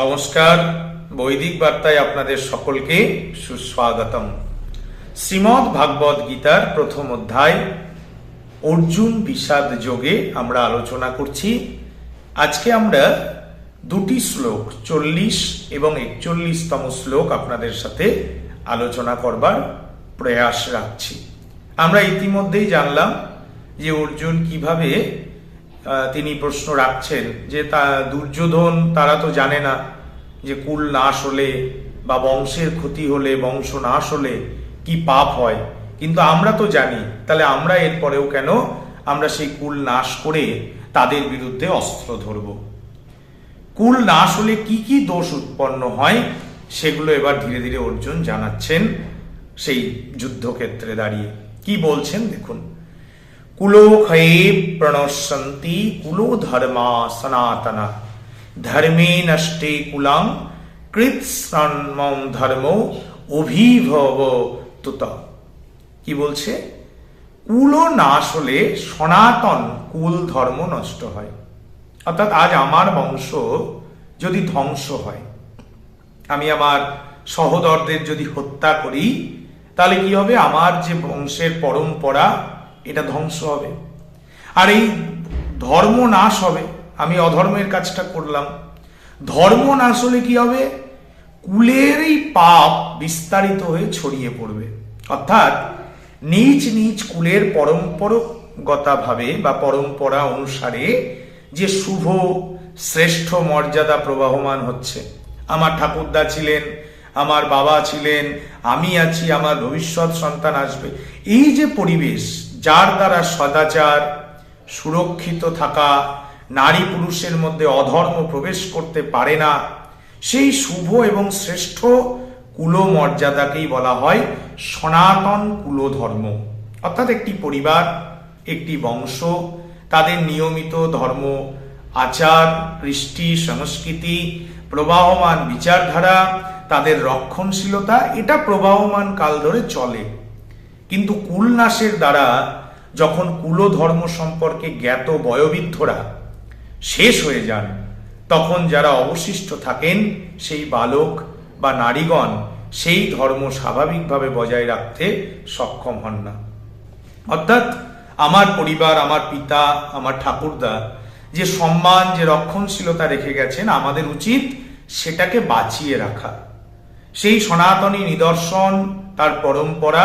নমস্কার, বৈদিক বার্তায় আপনাদের সকলকে সুস্বাগতম। শ্রীমদ্ ভাগবত গীতার প্রথম অধ্যায়, অর্জুন বিষাদ যোগে আমরা আলোচনা করছি। আজকে আমরা দুটি শ্লোক, চল্লিশ এবং একচল্লিশতম শ্লোক আপনাদের সাথে আলোচনা করবার প্রয়াস রাখছি। আমরা ইতিমধ্যেই জানলাম যে অর্জুন কীভাবে তিনি প্রশ্ন রাখছেন যে তা দুর্যোধন, তারা তো জানে না যে কুল নাশ হলে বা বংশের ক্ষতি হলে, বংশ নাশ হলে কি পাপ হয়। কিন্তু আমরা তো জানি, তাহলে আমরা এরপরেও কেন আমরা সেই কুল নাশ করে তাদের বিরুদ্ধে অস্ত্র ধরব? কুল নাশ হলে কি কি দোষ উৎপন্ন হয় সেগুলো এবার ধীরে ধীরে অর্জুন জানাচ্ছেন সেই যুদ্ধক্ষেত্রে দাঁড়িয়ে। কি বলছেন দেখুন। কুলোক্ষয়ে প্রণশন্তি কুলো ধর্মা সনাতনা ধর্মে নষ্টে কুলাং কৃৎসন্মম ধর্ম অভিভব তুত কি বলছে? কুল নাশ হলে সনাতন কুল ধর্ম নষ্ট হয়। অর্থাৎ আজ আমার বংশ যদি ধ্বংস হয়, আমি আমার সহোদরদের যদি হত্যা করি, তাহলে কি হবে? আমার যে বংশের পরম্পরা এটা ধ্বংস হবে। আর এই ধর্ম নাশ হবে। আমি অধর্মের কাজটা করলাম। ধর্ম নাশ হলে কি হবে? কুলের এই পাপ বিস্তারিত হয়ে ছড়িয়ে পড়বে। অর্থাৎ নিজ নিজ কুলের পরম্পরাগতাভাবে বা পরম্পরা অনুসারে যে শুভ, শ্রেষ্ঠ মর্যাদা প্রবাহমান হচ্ছে। আমার ঠাকুরদা ছিলেন, আমার বাবা ছিলেন, আমি আছি, আমার ভবিষ্যৎ সন্তান আসবে। এই যে পরিবেশ যার দ্বারা সদাচার, সুরক্ষিত থাকা, নারী পুরুষের মধ্যে অধর্ম প্রবেশ করতে পারে না, সেই শুভ এবং শ্রেষ্ঠ কুলমর্যাদাকেই বলা হয় সনাতন কুলধর্ম। অর্থাৎ একটি পরিবার, একটি বংশ, তাদের নিয়মিত ধর্ম, আচার, কৃষ্টি, সংস্কৃতি, প্রবাহমান বিচারধারা, তাদের রক্ষণশীলতা, এটা প্রবাহমান কাল ধরে চলে। কিন্তু কুলনাশের দ্বারা যখন কুলধর্ম সম্পর্কে জ্ঞাত বয়োবৃদ্ধরা শেষ হয়ে যান, তখন যারা অবশিষ্ট থাকেন, সেই বালক বা নারীগণ সেই ধর্ম স্বাভাবিকভাবে বজায় রাখতে সক্ষম হন না। অর্থাৎ আমার পরিবার, আমার পিতা, আমার ঠাকুরদা যে সম্মান, যে রক্ষণশীলতা রেখে গেছেন, আমাদের উচিত সেটাকে বাঁচিয়ে রাখা। সেই সনাতনী নিদর্শন, তার পরম্পরা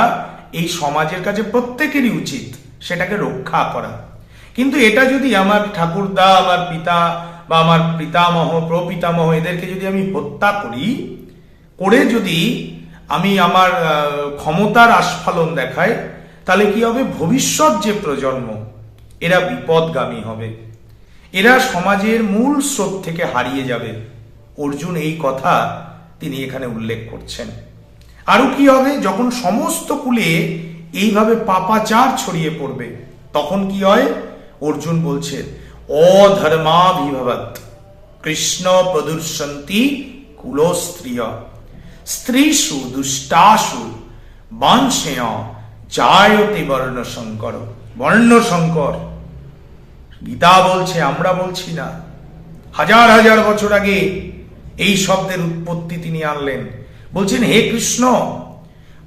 এই সমাজের কাছে প্রত্যেকেরই উচিত সেটাকে রক্ষা করা। কিন্তু এটা যদি আমার ঠাকুরদা, আমার পিতা বা আমার পিতামহ, প্রপিতামহ এদেরকে যদি আমি হত্যা করি, করে যদি আমি আমার ক্ষমতার আস্ফালন দেখাই, তাহলে কি হবে? ভবিষ্যৎ যে প্রজন্ম, এরা বিপদগামী হবে। এরা সমাজের মূল স্রোত থেকে হারিয়ে যাবে। অর্জুন এই কথা তিনি এখানে উল্লেখ করছেন। আরও কি হবে? যখন সমস্ত কুলে এইভাবে পাপাচার ছড়িয়ে পড়বে, তখন কি হয়? অর্জুন বলছে অধর্মাভিভবত কৃষ্ণ প্রদর্শন্তি কুলস্ত্রিয়, স্ত্রীষু দুষ্টাসু বংশেয় বর্ণ সংকর বর্ণ সংকর গীতা বলছে, আমরা বলছি না। হাজার হাজার বছর আগে এই শব্দের উৎপত্তি তিনি আনলেন। বলছেন, হে কৃষ্ণ,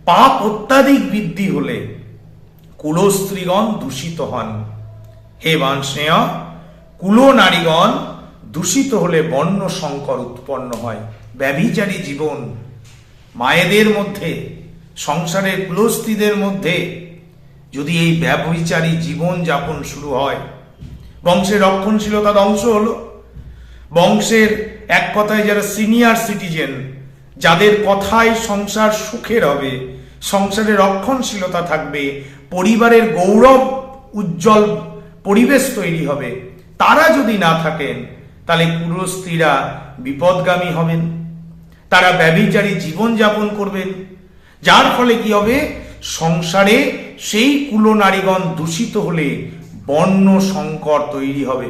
পাপ অত্যাধিক বৃদ্ধি হলে কুলস্ত্রীগণ দূষিত হন। হে বাংশেয় কুল নারীগণ দূষিত হলে বর্ণ সংকর উৎপন্ন হয়। ব্যভিচারী জীবন, মায়েদের মধ্যে, সংসারের কুলস্ত্রীদের মধ্যে যদি এই ব্যবচারী জীবন যাপন শুরু হয়, বংশের রক্ষণশীলতা ধ্বংস হলো। বংশের এক কথায় যারা সিনিয়র সিটিজেন যাদের কথায় সংসার সুখের হবে, সংসারে রক্ষণশীলতা থাকবে, পরিবারের গৌরব, উজ্জ্বল পরিবেশ তৈরি হবে, তারা যদি না থাকেন, তাহলে কুরস্ত্রীরা বিপদগামী হবেন। তারা ব্যভিচারী জীবনযাপন করবেন। যার ফলে কি হবে? সংসারে সেই কুলনারীগণ দূষিত হলে বর্ণ সংকর তৈরি হবে।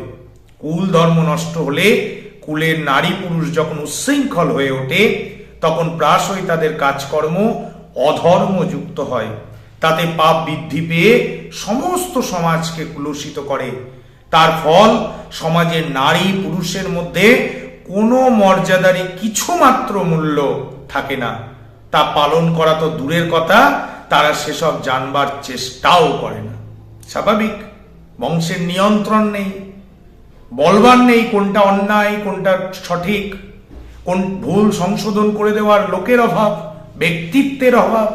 কুল ধর্ম নষ্ট হলে কুলের নারী পুরুষ যখন উচ্ছৃঙ্খল হয়ে ওঠে তখন প্রায়শই তাদের কাজকর্ম অধর্মযুক্ত হয়। তাতে পাপ বৃদ্ধি পেয়ে সমস্ত সমাজকে কুলসিত করে। তার ফল, সমাজের নারী পুরুষের মধ্যে কোনো মর্যাদারই কিছুমাত্র মূল্য থাকে না। তা পালন করা তো দূরের কথা, তারা সেসব জানবার চেষ্টাও করে না। স্বাভাবিক, বংশের নিয়ন্ত্রণ নেই। বলবার নেই কোনটা অন্যায়, কোনটা সঠিক। কোন ভুল সংশোধন করে দেওয়ার লোকের অভাব, ব্যক্তিত্বের অভাব,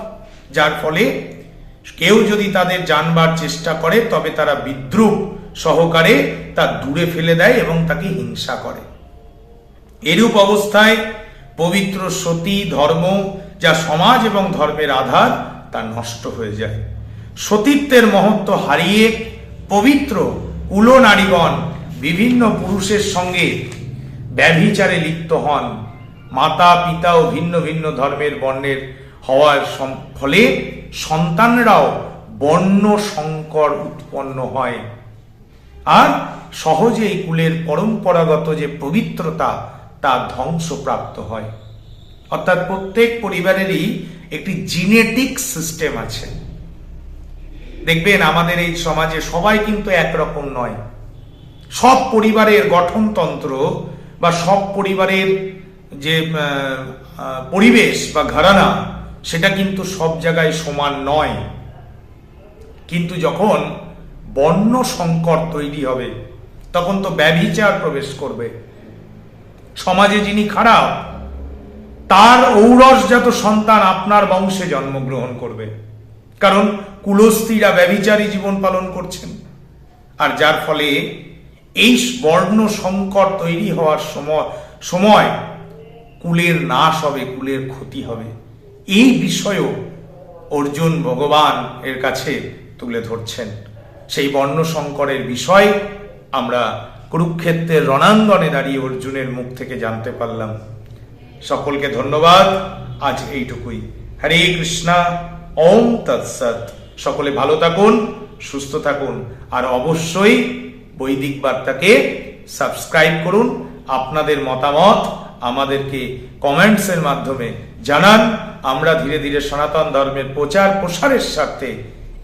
যার ফলে কেউ যদি তাদের জানবার চেষ্টা করে, তবে তারা বিদ্রুপ সহকারে তা দূরে ফেলে দেয় এবং তাকে হিংসা করে। এরূপ অবস্থায় পবিত্র সতী ধর্ম যা সমাজ এবং ধর্মের আধার, তা নষ্ট হয়ে যায়। সতীত্বের মহত্ব হারিয়ে পবিত্র কুল নারীগণ বিভিন্ন পুরুষের সঙ্গে ব্যভিচারে লিপ্ত হন। মাতা, পিতা ও ভিন্ন ভিন্ন ধর্মের বর্ণের হওয়ার ফলে সন্তানরাও বর্ণ সংকর উৎপন্ন হয়। আর সহজেই কুলের পরম্পরাগত যে পবিত্রতা, তা ধ্বংসপ্রাপ্ত হয়। অর্থাৎ প্রত্যেক পরিবারেরই একটি জিনেটিক সিস্টেম আছে। দেখবেন আমাদের এই সমাজে সবাই কিন্তু একরকম নয়। সব পরিবারের গঠনতন্ত্র বা সব পরিবারের যে পরিবেশ বা ঘরানা, সেটা কিন্তু সব জায়গায় সমান নয়। কিন্তু যখন বর্ণ সংকট তৈরি হবে, তখন তো ব্যভিচার প্রবেশ করবে। সমাজে যিনি খারাপ, তার ঔরসজাত সন্তান আপনার বংশে জন্মগ্রহণ করবে। কারণ কুলস্ত্রীরা ব্যভিচারী জীবন পালন করছেন। আর যার ফলে এই বর্ণ সংকট তৈরি হওয়ার সময় সময় কুলের নাশ হবে, কুলের ক্ষতি হবে। এই বিষয়েও অর্জুন ভগবান এর কাছে তুলে ধরছেন। সেই বর্ণ সংকরের বিষয় আমরা কুরুক্ষেত্রের রণাঙ্গনে দাঁড়িয়ে অর্জুনের মুখ থেকে জানতে পারলাম। সকলকে ধন্যবাদ। আজ এইটুকুই। হরে কৃষ্ণা। ওম তৎসৎ। সকলে ভালো থাকুন, সুস্থ থাকুন, আর অবশ্যই বৈদিক বার্তাকে সাবস্ক্রাইব করুন। আপনাদের মতামত আমাদেরকে কমেন্টসের মাধ্যমে জানান। আমরা ধীরে ধীরে সনাতন ধর্মের প্রচার প্রসারের স্বার্থে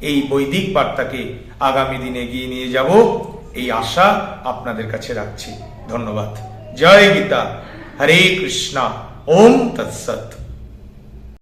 এই বৈদিক বার্তাকে আগামী দিনে এগিয়ে নিয়ে যাব। এই আশা আপনাদের কাছে রাখছি। ধন্যবাদ। জয় গীতা। হরে কৃষ্ণা। ওম তৎসৎ।